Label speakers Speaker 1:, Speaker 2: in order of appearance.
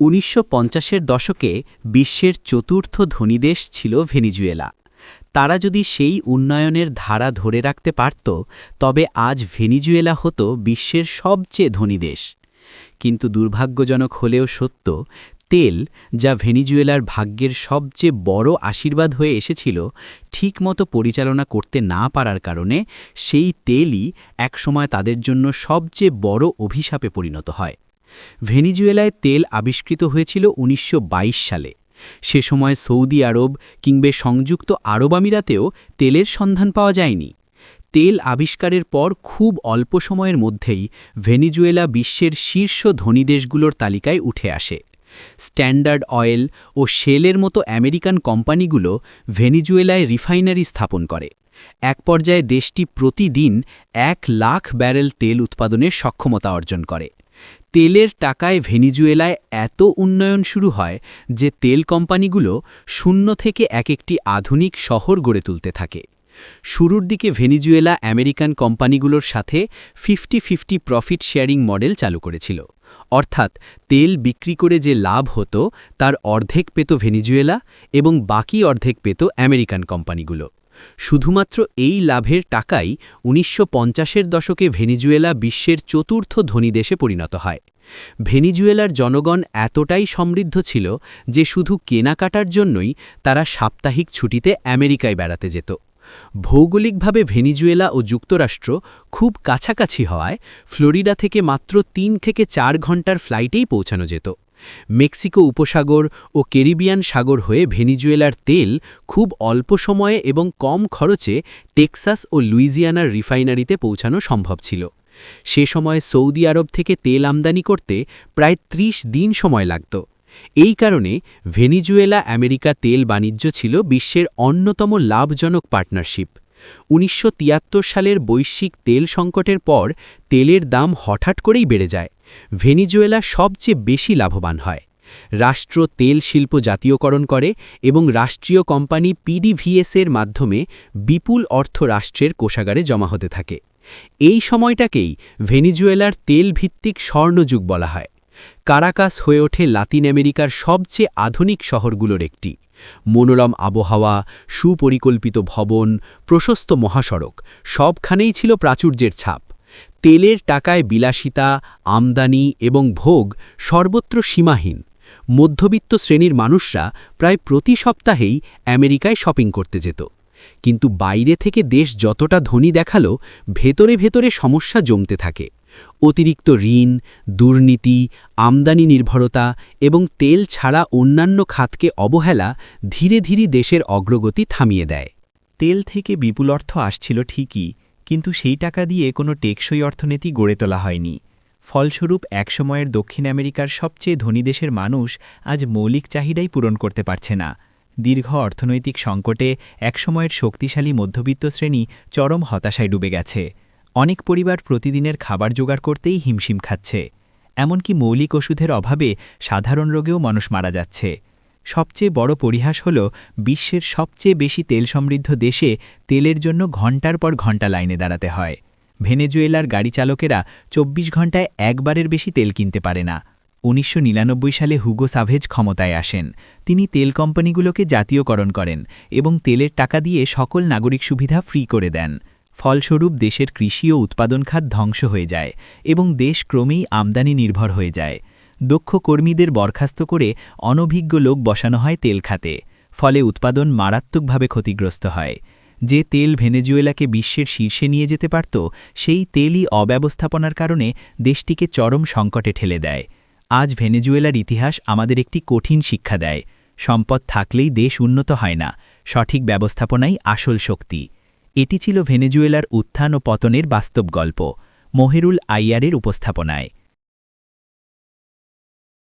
Speaker 1: উনিশশো পঞ্চাশের দশকে বিশ্বের চতুর্থ ধনী দেশ ছিল ভেনিজুয়েলা। তারা যদি সেই উন্নয়নের ধারা ধরে রাখতে পারত, তবে আজ ভেনিজুয়েলা হতো বিশ্বের সবচেয়ে ধনী দেশ। কিন্তু দুর্ভাগ্যজনক হলেও সত্য, তেল, যা ভেনিজুয়েলার ভাগ্যের সবচেয়ে বড় আশীর্বাদ হয়ে এসেছিল, ঠিকমতো পরিচালনা করতে না পারার কারণে সেই তেলই একসময় তাদের জন্য সবচেয়ে বড় অভিশাপে পরিণত হয়। ভেনিজুয়েলায় তেল আবিষ্কৃত হয়েছিল উনিশশো বাইশ সালে। সে সময় সৌদি আরব কিংবে সংযুক্ত আরব আমিরাতেও তেলের সন্ধান পাওয়া যায়নি। তেল আবিষ্কারের পর খুব অল্প সময়ের মধ্যেই ভেনিজুয়েলা বিশ্বের শীর্ষ ধনী দেশগুলোর তালিকায় উঠে আসে। স্ট্যান্ডার্ড অয়েল ও শেলের মতো আমেরিকান কোম্পানিগুলো ভেনিজুয়েলায় রিফাইনারি স্থাপন করে। এক পর্যায়ে দেশটি প্রতিদিন এক লাখ ব্যারেল তেল উৎপাদনের সক্ষমতা অর্জন করে। তেলের টাকায় ভেনিজুয়েলায় এত উন্নয়ন শুরু হয় যে তেল কোম্পানিগুলো শূন্য থেকে এক একটি আধুনিক শহর গড়ে তুলতে থাকে। শুরুর দিকে ভেনিজুয়েলা আমেরিকান কোম্পানিগুলোর সাথে fifty fifty profit sharing model চালু করেছিল। অর্থাৎ তেল বিক্রি করে যে লাভ হতো, তার অর্ধেক পেত ভেনিজুয়েলা এবং বাকি অর্ধেক পেত আমেরিকান কোম্পানিগুলো। শুধুমাত্র এই লাভের টাকাই উনিশশো পঞ্চাশের দশকে ভেনিজুয়েলা বিশ্বের চতুর্থ ধনী দেশে পরিণত হয়। ভেনিজুয়েলার জনগণ এতটাই সমৃদ্ধ ছিল যে শুধু কেনাকাটার জন্যই তারা সাপ্তাহিক ছুটিতে আমেরিকায় বেড়াতে যেত। ভৌগোলিকভাবে ভেনিজুয়েলা ও যুক্তরাষ্ট্র খুব কাছাকাছি হওয়ায় ফ্লোরিডা থেকে মাত্র তিন থেকে চার ঘণ্টার ফ্লাইটেই পৌঁছানো যেত। মেক্সিকো উপসাগর ও ক্যারিবিয়ান সাগর হয়ে ভেনিজুয়েলার তেল খুব অল্প সময়ে এবং কম খরচে টেক্সাস ও লুইজিয়ানার রিফাইনারিতে পৌঁছানো সম্ভব ছিল। সে সময় সৌদি আরব থেকে তেল আমদানি করতে প্রায় ৩০ দিন সময় লাগত। এই কারণে ভেনিজুয়েলা আমেরিকা তেল বাণিজ্য ছিল বিশ্বের অন্যতম লাভজনক পার্টনারশিপ। উনিশশো তিয়াত্তর সালের বৈশ্বিক তেল সংকটের পর তেলের দাম হঠাৎ করেই বেড়ে যায়। ভেনিজুয়েলা সবচেয়ে বেশি লাভবান হয়। রাষ্ট্র তেল শিল্প জাতীয়করণ করে এবং রাষ্ট্রীয় কোম্পানি পিডিভিএসের মাধ্যমে বিপুল অর্থ রাষ্ট্রের কোষাগারে জমা হতে থাকে। এই সময়টাকেই ভেনিজুয়েলার তেল ভিত্তিক স্বর্ণযুগ বলা হয়। কারাকাস হয়ে ওঠে লাতিন আমেরিকার সবচেয়ে আধুনিক শহরগুলোর একটি। মনোরম আবহাওয়া, সুপরিকল্পিত ভবন, প্রশস্ত মহাসড়ক, সবখানেই ছিল প্রাচুর্যের ছাপ। তেলের টাকায় বিলাসিতা, আমদানি এবং ভোগ সর্বত্র সীমাহীন। মধ্যবিত্ত শ্রেণির মানুষরা প্রায় প্রতি সপ্তাহেই আমেরিকায় শপিং করতে যেত। কিন্তু বাইরে থেকে দেশ যতটা ধনী দেখাল, ভেতরে ভেতরে সমস্যা জমতে থাকে। অতিরিক্ত ঋণ, দুর্নীতি, আমদানি নির্ভরতা এবং তেল ছাড়া অন্যান্য খাতকে অবহেলা ধীরে ধীরে দেশের অগ্রগতি থামিয়ে দেয়।
Speaker 2: তেল থেকে বিপুল অর্থ আসছিল ঠিকই কিন্তু সেই টাকা দিয়ে কোনো টেকসই অর্থনীতি গড়ে তোলা হয়নি। ফলস্বরূপ একসময়ের দক্ষিণ আমেরিকার সবচেয়ে ধনী দেশের মানুষ আজ মৌলিক চাহিদাই পূরণ করতে পারছে না। দীর্ঘ অর্থনৈতিক সংকটে একসময়ের শক্তিশালী মধ্যবিত্ত শ্রেণি চরম হতাশায় ডুবে গেছে। অনেক পরিবার প্রতিদিনের খাবার জোগাড় করতেই হিমশিম খাচ্ছে। এমনকি মৌলিক ওষুধের অভাবে সাধারণ রোগেও মানুষ মারা যাচ্ছে। সবচেয়ে বড় পরিহাস হল, বিশ্বের সবচেয়ে বেশি তেল সমৃদ্ধ দেশে তেলের জন্য ঘণ্টার পর ঘণ্টা লাইনে দাঁড়াতে হয়। ভেনেজুয়েলার গাড়ি চালকেরা ২৪ ঘণ্টায় একবারের বেশি তেল কিনতে পারে না। উনিশশো নিরানব্বই সালে হুগো সাভেজ ক্ষমতায় আসেন। তিনি তেল কোম্পানিগুলোকে জাতীয়করণ করেন এবং তেলের টাকা দিয়ে সকল নাগরিক সুবিধা ফ্রি করে দেন। ফলস্বরূপ দেশের কৃষি ও উৎপাদন খাত ধ্বংস হয়ে যায় এবং দেশ ক্রমেই আমদানি নির্ভর হয়ে যায়। দক্ষ কর্মীদের বরখাস্ত করে অনভিজ্ঞ লোক বসানো হয় তেল খাতে, ফলে উৎপাদন মারাত্মকভাবে ক্ষতিগ্রস্ত হয়। যে তেল ভেনেজুয়েলাকে বিশ্বের শীর্ষে নিয়ে যেতে পারত, সেই তেলই অব্যবস্থাপনার কারণে দেশটিকে চরম সংকটে ঠেলে দেয়। আজ ভেনেজুয়েলার ইতিহাস আমাদের একটি কঠিন শিক্ষা দেয়। সম্পদ থাকলেই দেশ উন্নত হয় না, সঠিক ব্যবস্থাপনাই আসল শক্তি। এটি ছিল ভেনেজুয়েলার উত্থান ও পতনের বাস্তব গল্প, মোহেরুল আইয়ারের উপস্থাপনায়।